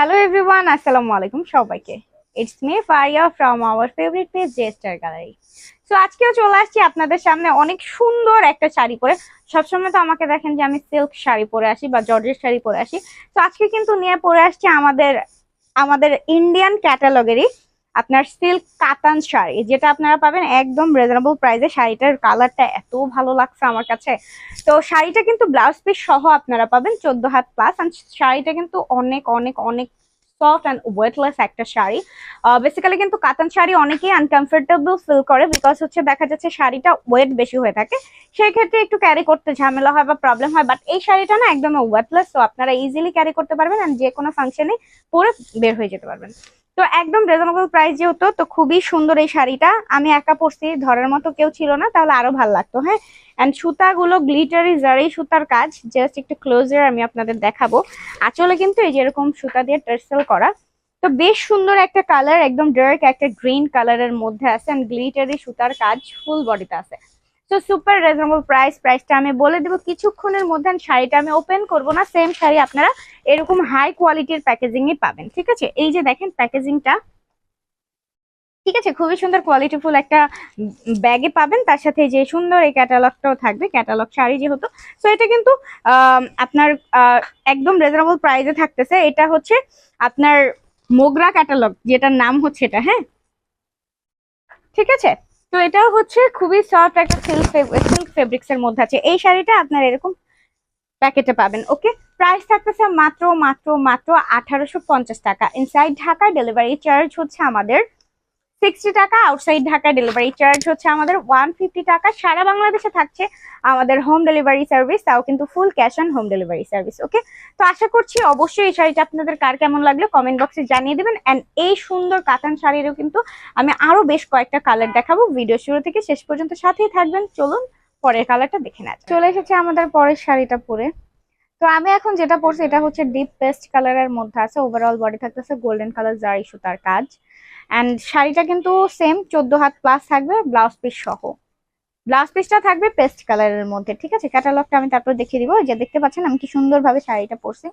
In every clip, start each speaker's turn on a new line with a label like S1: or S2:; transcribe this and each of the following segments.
S1: Hello everyone আসসালামু আলাইকুম সবাইকে। It's me Fariya from our favourite page jester gallery তো আজকেও চলে আসছি আপনাদের সামনে অনেক সুন্দর একটা শাড়ি পরে। সবসময় তো আমাকে দেখেন যে আমি সিল্ক শাড়ি পরে আসি বা জর্জের শাড়ি পরে আসি। তো আজকে কিন্তু নিয়ে পরে আসছি আমাদের আমাদের ইন্ডিয়ান ক্যাটালগেরই আপনার সিল্ক কাতান শাড়ি যেটা আপনারা পাবেন একদম রিজনেবল প্রাইসে শাড়িটার কালারটা এত ভালো লাগছে আমার কাছে। তো শাড়িটা কিন্তু ব্লাউজ পিস সহ আপনারা পাবেন চোদ্দ হাত প্লাস শাড়িটা কিন্তু অনেক অনেক অনেক সফট অ্যান্ড ওয়েটলেস একটা শাড়ি। বেসিক্যালি কিন্তু কাতান শাড়ি অনেকেই আনকমফোর্টেবল ফিল করে বিকজ হচ্ছে দেখা যাচ্ছে শাড়িটা ওয়েট বেশি হয়ে থাকে। সেই ক্ষেত্রে একটু ক্যারি করতে ঝামেলা হয় বা প্রবলেম হয় বাট এই শাড়িটা না একদম ওয়েটলেস তো আপনারা ইজিলি ক্যারি করতে পারবেন অ্যান্ড যে কোনো ফাংশনে পরে বের হয়ে যেতে পারবেন। তো একদম রিজনেবল প্রাইস যেহেতু, তো খুবই সুন্দর এই শাড়িটা। আমি একা পরছি, ধরার মতো কেউ ছিল না, তাহলে আরও ভালো লাগতো হ্যাঁ? অ্যান্ড সুতাগুলো গ্লিটারি জারি সুতার কাজ জাস্ট একটু ক্লোজার আমি আপনাদের দেখাবো। আঁচলে কিন্তু এই যেরকম সুতা দিয়ে টার্সেল করা, তো বেশ সুন্দর একটা কালার একদম ডার্ক একটা গ্রিন কালারের মধ্যে আছে অ্যান্ড গ্লিটারি সুতার কাজ ফুল বডিতে আছে। তো সুপার রিজনেবল প্রাইস প্রাইসটা আমি বলে দেবো। কিছুক্ষণের মধ্যে শাড়িটা আমি ওপেন করব না। সেম শাড়ি আপনারা এরকম হাই কোয়ালিটির প্যাকেজিং এ পাবেন, ঠিক আছে? এই যে দেখেন প্যাকেজিংটা ঠিক আছে? খুবই সুন্দর কোয়ালিটিফুল একটা ব্যাগে পাবেন। তার সাথে যে সুন্দর এই ক্যাটালগটাও থাকবে ক্যাটালগ শাড়ি যেহেতু। সো এটা কিন্তু আপনার একদম রিজনেবল প্রাইসে থাকতেছে। এটা হচ্ছে আপনার মোগরা ক্যাটালগ যেটার নাম হচ্ছে এটা হ্যাঁ? ঠিক আছে? তো এটা হচ্ছে খুবই সফট একটা সিল্ক সিল্ক ফেব্রিক্স এর মধ্যে আছে। এই শাড়িটা আপনার এরকম প্যাকেটে পাবেন ওকে প্রাইস থাকতেছে মাত্র মাত্র মাত্র আঠারোশো পঞ্চাশ টাকা। ইনসাইড ঢাকা ডেলিভারি চার্জ হচ্ছে আমাদের সিক্সটি টাকা আউটসাইড ঢাকা ডেলিভারি চার্জ হচ্ছে আমাদের ওয়ান ফিফটি টাকা। সারা বাংলাদেশে থাকছে আমাদের হোম ডেলিভারি সার্ভিস তাও কিন্তু full cash on home delivery service okay তো আশা করছি অবশ্যই এই শাড়িটা আপনাদের কার কেমন লাগল কমেন্ট বক্সে জানিয়ে দেবেন। অ্যান্ড এই সুন্দর কাতান শাড়িরও কিন্তু আমি আরও বেশ কয়েকটা কালার দেখাবো ভিডিও শুরু থেকে শেষ পর্যন্ত। সাথেই থাকবেন, চলুন পরের কালারটা দেখে নেওয়া চলে এসেছে আমাদের পরের শাড়িটা পরে। তো আমি এখন যেটা পরছি, এটা হচ্ছে ডিপ পেস্ট কালারের মধ্যে আছে। ওভারঅল বডি থাকতেছে গোল্ডেন কালার জারি সুতার কাজ। অ্যান্ড শাড়িটা কিন্তু সেম চোদ্দ হাত প্লাস থাকবে ব্লাউজ পিস সহ। ব্লাউজ পিসটা থাকবে পেস্ট কালারের মধ্যে, ঠিক আছে? ক্যাটালগটা আমি তারপর দেখিয়ে দিব। যে দেখতে পাচ্ছেন, আমি কি সুন্দরভাবে শাড়িটা পরছি।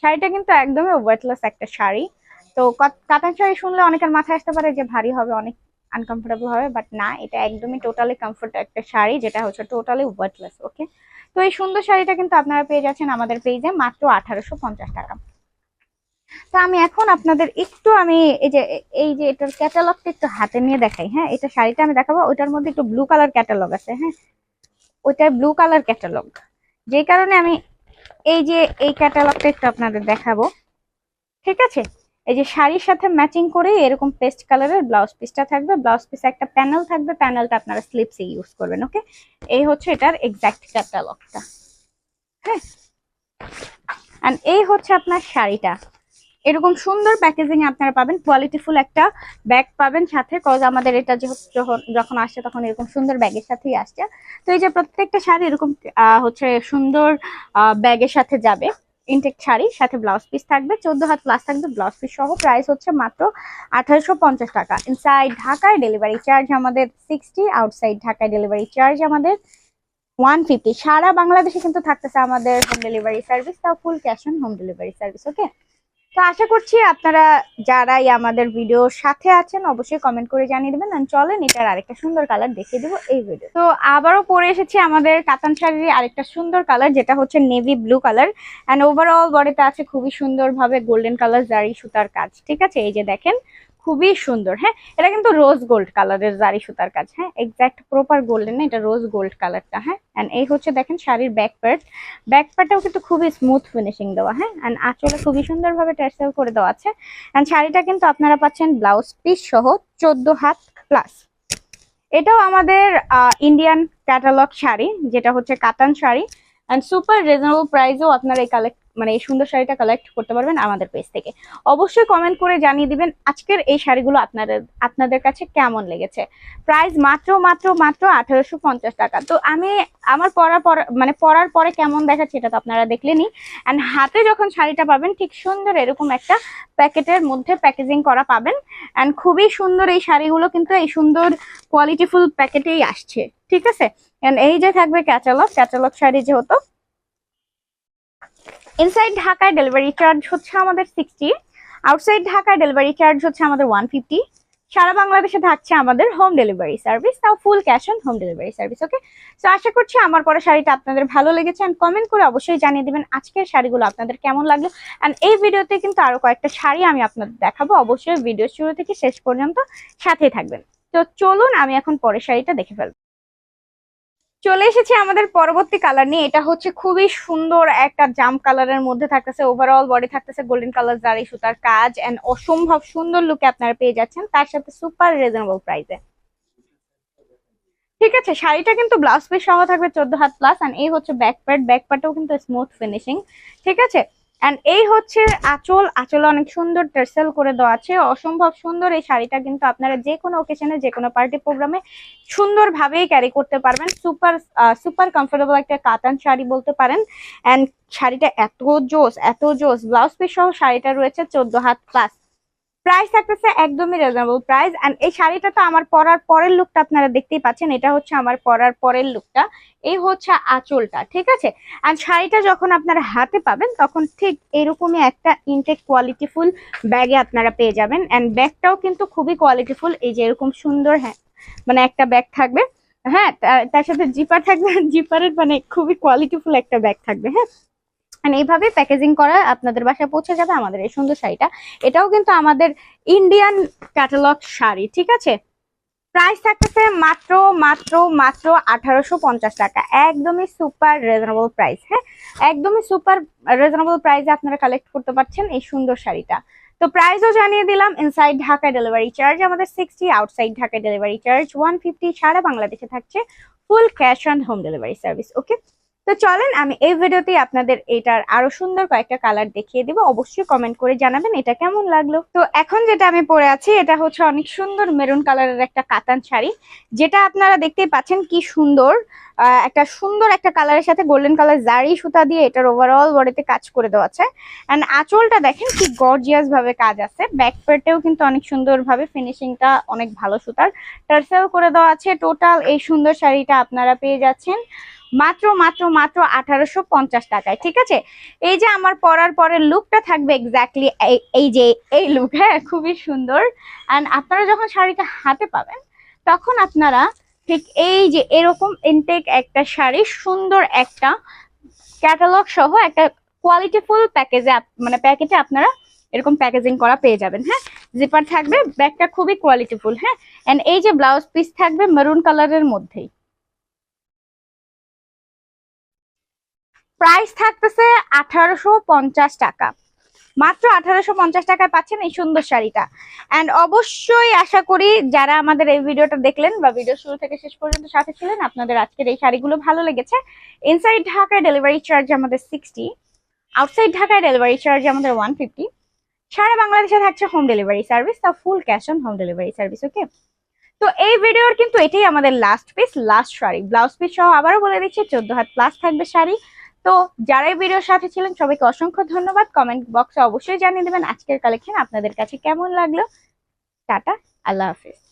S1: শাড়িটা কিন্তু একদমই ওয়েটলেস একটা শাড়ি। তো কত- কাতান শাড়ি শুনলে অনেকের মাথায় আসতে পারে যে ভারী হবে, অনেক আনকমফোর্টেবল হবে বাট না, এটা একদমই টোটালি কমফোর্ট একটা শাড়ি, যেটা হচ্ছে টোটালি ওয়েটলেস ওকে তো এই সুন্দর শাড়িটা কিন্তু আপনারা পেয়ে যাচ্ছেন আমাদের পেজে মাত্র আঠারোশো পঞ্চাশ টাকা। তো আমি এখন আপনাদের একটু আমি এই যে এই যে এটার ক্যাটালগটা একটু হাতে নিয়ে দেখাই হ্যাঁ? এটা শাড়িটা আমি দেখাবো, ওইটার মধ্যে একটু ব্লু কালার ক্যাটালগ আছে হ্যাঁ? ওইটা ব্লু কালার ক্যাটালগ যে কারণে আমি এই যে, এই ক্যাটালগটা একটু আপনাদের দেখাবো, ঠিক আছে? এই যে শাড়ির সাথে ম্যাচিং করে এরকম পেস্ট কালারের ব্লাউজ পিসটা থাকবে ব্লাউজ পিসে একটা প্যানেল থাকবে প্যানেলটা আপনারা স্লিপসে ইউজ করবেন ওকে এই হচ্ছে এটার এক্সাক্ট ক্যাটালগটা হ্যাঁ? অ্যান্ড এই হচ্ছে আপনার শাড়িটা। এরকম সুন্দর প্যাকেজিং আপনারা পাবেন কোয়ালিটিফুল একটা ব্যাগ পাবেন সাথে কজ আমাদের এটা যখন- যখন আসছে তখন এরকম সুন্দর ব্যাগের সাথেই আসছে। তো এই যে প্রত্যেকটা শাড়ি এরকম হচ্ছে সুন্দর ব্যাগের সাথে যাবে। ইনটেক শাড়ি, সাথে ব্লাউজ পিস থাকবে, চোদ্দ হাত প্লাস থাকবে ব্লাউজ পিস সহ প্রাইস হচ্ছে মাত্র আঠারোশো পঞ্চাশ টাকা। ইনসাইড ঢাকায় ডেলিভারি চার্জ আমাদের সিক্সটি আউটসাইড ঢাকায় ডেলিভারি চার্জ আমাদের ওয়ান ফিফটি সারা বাংলাদেশে কিন্তু থাকতেছে আমাদের হোম ডেলিভারি সার্ভিস তাও full cash on home delivery service okay তো আশা করছি আপনারা যারাই আমাদের ভিডিওর সাথে আছেন, অবশ্যই কমেন্ট করে জানিয়ে দেবেন। আর চলেন, এটার আরেকটা সুন্দর কালার দেখিয়ে দেবো এই ভিডিও তো। আবারও পরে এসেছি আমাদের কাতান শাড়ির আরেকটা সুন্দর কালার যেটা হচ্ছে navy blue colour and overall বডিতে আছে খুবই সুন্দরভাবে গোল্ডেন কালার জারি সুতার কাজ। ঠিক আছে? এই যে দেখেন খুবই সুন্দর হ্যাঁ? এটা কিন্তু রোজ গোল্ড কালারের জারি সুতার কাজ হ্যাঁ? এক্সাক্ট প্রপার গোল্ডেন না, এটা রোজ গোল্ড কালারটা হ্যাঁ? অ্যান্ড এই হচ্ছে দেখেন শাড়ির ব্যাক পার্ট ব্যাক পার্টটাও কিন্তু খুবই স্মুথ ফিনিশিং দেওয়া হ্যাঁ? অ্যান্ড আঁচলে খুবই সুন্দরভাবে টার্সেল করে দেওয়া আছে। অ্যান্ড শাড়িটা কিন্তু আপনারা পাচ্ছেন ব্লাউজ পিস সহ চোদ্দ হাত প্লাস এটাও আমাদের ইন্ডিয়ান ক্যাটালগ শাড়ি, যেটা হচ্ছে কাতান শাড়ি। অ্যান্ড সুপার রিজনেবল প্রাইসেও আপনারা এই কালেক্ট মানে এই সুন্দর শাড়িটা কালেক্ট করতে পারবেন আমাদের পেজ থেকে। অবশ্যই কমেন্ট করে জানিয়ে দিবেন আজকের এই শাড়িগুলো আপনাদের আপনাদের কাছে কেমন লেগেছে। প্রাইস মাত্র মাত্র মাত্র আঠারোশো পঞ্চাশ টাকা। তো আমি আমার পরার পর মানে পরার পরে কেমন দেখাচ্ছে এটা তো আপনারা দেখলেনই। অ্যান্ড হাতে যখন শাড়িটা পাবেন, ঠিক সুন্দর এরকম একটা প্যাকেটের মধ্যে প্যাকেজিং করা পাবেন। অ্যান্ড খুবই সুন্দর এই শাড়িগুলো কিন্তু এই সুন্দর কোয়ালিটিফুল প্যাকেটেই আসছে। ঠিক আছে? এই যে থাকবে ক্যাটালগ ক্যাটালগ শাড়ি যেহেতু ইনসাইড ঢাকায় ডেলিভারি চার্জ হচ্ছে আমাদের সিক্সটি আউটসাইড ঢাকায় ডেলিভারি চার্জ হচ্ছে আমাদের ওয়ান ফিফটি সারা বাংলাদেশে থাকছে আমাদের হোম ডেলিভারি সার্ভিস তাও full cash on home delivery service okay তো আশা করছি আমার পরে শাড়িটা আপনাদের ভালো লেগেছে অ্যান্ড কমেন্ট করে অবশ্যই জানিয়ে দিবেন আজকের শাড়িগুলো আপনাদের কেমন লাগল? অ্যান্ড এই ভিডিওতে কিন্তু আরও কয়েকটা শাড়ি আমি আপনাদের দেখাবো, অবশ্যই ভিডিও শুরু থেকে শেষ পর্যন্ত সাথেই থাকবেন। তো চলুন, আমি এখন পরের শাড়িটা দেখে ফেলব। চলে এসেছি আমাদের পরবর্তী কালার নিয়ে। এটা হচ্ছে খুবই সুন্দর একটা জাম কালারের মধ্যে থাকতেছে। ওভারঅল বডি থাকতেছে গোল্ডেন কালার জারি সুতার কাজ অ্যান্ড অসম্ভব সুন্দর লুকে আপনারা পেয়ে যাচ্ছেন, তার সাথে সুপার রিজনেবল প্রাইসে ঠিক আছে, শাড়িটা কিন্তু ব্লাউজ পিস সহ থাকবে চোদ্দ হাত প্লাস অ্যান্ড এই হচ্ছে ব্যাক প্যাড ব্যাক প্যাটও কিন্তু স্মুথ ফিনিশিং ঠিক আছে এন্ড এই হচ্ছে আঁচল। আঁচলে অনেক সুন্দর টেসেল করে দেওয়া আছে। অসম্ভব সুন্দর এই শাড়িটা কিন্তু আপনারা যে কোনো ওকেশনে যে কোনো পার্টি প্রোগ্রামে সুন্দরভাবেই ক্যারি করতে পারবেন। সুপার সুপার কমফোর্টেবল একটা কাতান শাড়ি বলতে পারেন। অ্যান্ড শাড়িটা এত জোস এত জোস। ব্লাউজ পিস সহ শাড়িটা রয়েছে, চোদ্দ হাত প্লাস প্রাইস থাকতেছে একদমই রিজনেবল প্রাইস এন্ড এই শাড়িটা তো আমার পরার পরের লুকটা আপনারা দেখতেই পাচ্ছেন, এটা হচ্ছে আমার পরার পরের লুকটা এই হচ্ছে আঁচলটা, ঠিক আছে? আর শাড়িটা যখন আপনারা হাতে পাবেন, তখন ঠিক এরকমই একটা ইনটেক কোয়ালিটিফুল ব্যাগে আপনারা পেয়ে যাবেন এন্ড ব্যাগটাও কিন্তু খুবই কোয়ালিটিফুল এই যে এরকম সুন্দর হ্যাঁ মানে একটা ব্যাগ থাকবে হ্যাঁ তার সাথে জিপার থাকবে জিপারের মানে খুবই কোয়ালিটিফুল একটা ব্যাগ থাকবে হ্যাঁ? And এইভাবে প্যাকেজিং করা আপনাদের বাসায় পৌঁছে যাবে আমাদের এই সুন্দর শাড়িটা। এটাও কিন্তু আমাদের ইন্ডিয়ান ক্যাটালগ শাড়ি, ঠিক আছে? প্রাইস থাকতেছে মাত্র মাত্র মাত্র আঠারোশো পঞ্চাশ টাকা। একদমই সুপার রিজনেবল প্রাইস হ্যাঁ? একদমই সুপার রিজনেবল প্রাইসে আপনারা কালেক্ট করতে পারছেন এই সুন্দর শাড়িটা। তো প্রাইসও জানিয়ে দিলাম ইনসাইড ঢাকা ডেলিভারি চার্জ আমাদের sixty outside Dhaka delivery charge one fifty সারা বাংলাদেশে থাকছে full cash on home delivery service okay তো চলেন আমি এই ভিডিওতে আপনাদের এটার আরও সুন্দর কয়েকটা কালার দেখিয়ে দিব। অবশ্যই কমেন্ট করে জানাবেন এটা কেমন লাগল। তো এখন যেটা আমি পরে আছি, এটা হচ্ছে অনেক সুন্দর মেরুন কালারের একটা কাতান শাড়ি, যেটা আপনারা দেখতেই পাচ্ছেন কি সুন্দর। একটা সুন্দর একটা কালারের সাথে গোল্ডেন কালার জারি সুতা দিয়ে এটার ওভারঅল বডিতে কাজ করে দেওয়া আছে। অ্যান্ড আঁচলটা দেখেন কি গর্জিয়াস ভাবে কাজ আছে। ব্যাক পেটেও কিন্তু অনেক সুন্দরভাবে ফিনিশিংটা অনেক ভালো সুতার। টার্সেল করে দেওয়া আছে। টোটাল এই সুন্দর শাড়িটা আপনারা পেয়ে যাচ্ছেন। মাত্র মাত্র মাত্র আঠারোশো পঞ্চাশ টাকায়, ঠিক আছে? এই যে আমার পরার পরের লুকটা থাকবে এক্স্যাক্টলি এই যে, এই লুক হ্যাঁ খুবই সুন্দর। অ্যান্ড আপনারা যখন শাড়িটা হাতে পাবেন, তখন আপনারা ঠিক এই যে এরকম ইনটেক একটা শাড়ি, সুন্দর একটা ক্যাটালগ সহ একটা কোয়ালিটিফুল প্যাকেজে মানে প্যাকেটে আপনারা এরকম প্যাকেজিং করা পেয়ে যাবেন হ্যাঁ? জিপার থাকবে, ব্যাগটা খুবই কোয়ালিটিফুল হ্যাঁ? অ্যান্ড এই যে ব্লাউজ পিস থাকবে মেরুন কালারের মধ্যেই। প্রাইস থাকতেছে আঠারোশো পঞ্চাশ টাকা। মাত্র আঠারোশো পঞ্চাশ টাকায় পাচ্ছেন এই সুন্দর শাড়িটা। অ্যান্ড অবশ্যই আশা করি যারা আমাদের এই ভিডিওটা দেখলেন বা ভিডিও শুরু থেকে শেষ পর্যন্ত সাথে ছিলেন, আপনাদের আজকের এই শাড়িগুলো ভালো লেগেছে। ইনসাইড ঢাকায় ডেলিভারি চার্জ আমাদের সিক্সটি আউটসাইড ঢাকায় ডেলিভারি চার্জ আমাদের ওয়ান ফিফটি সারা বাংলাদেশে থাকছে হোম ডেলিভারি সার্ভিস তা full cash on home delivery service okay তো এই ভিডিওর কিন্তু এটাই আমাদের last piece last sari. Blouse piece সহ আবারও বলে দিচ্ছি, চোদ্দ হাত প্লাস থাকবে শাড়ি। তো যারাই ভিডিওর সাথে ছিলেন, সবাইকে অসংখ্য ধন্যবাদ। কমেন্ট বক্সে অবশ্যই জানিয়ে দেবেন আজকের কালেকশন আপনাদের কাছে কেমন লাগল। টাটা, আল্লাহ হাফিজ।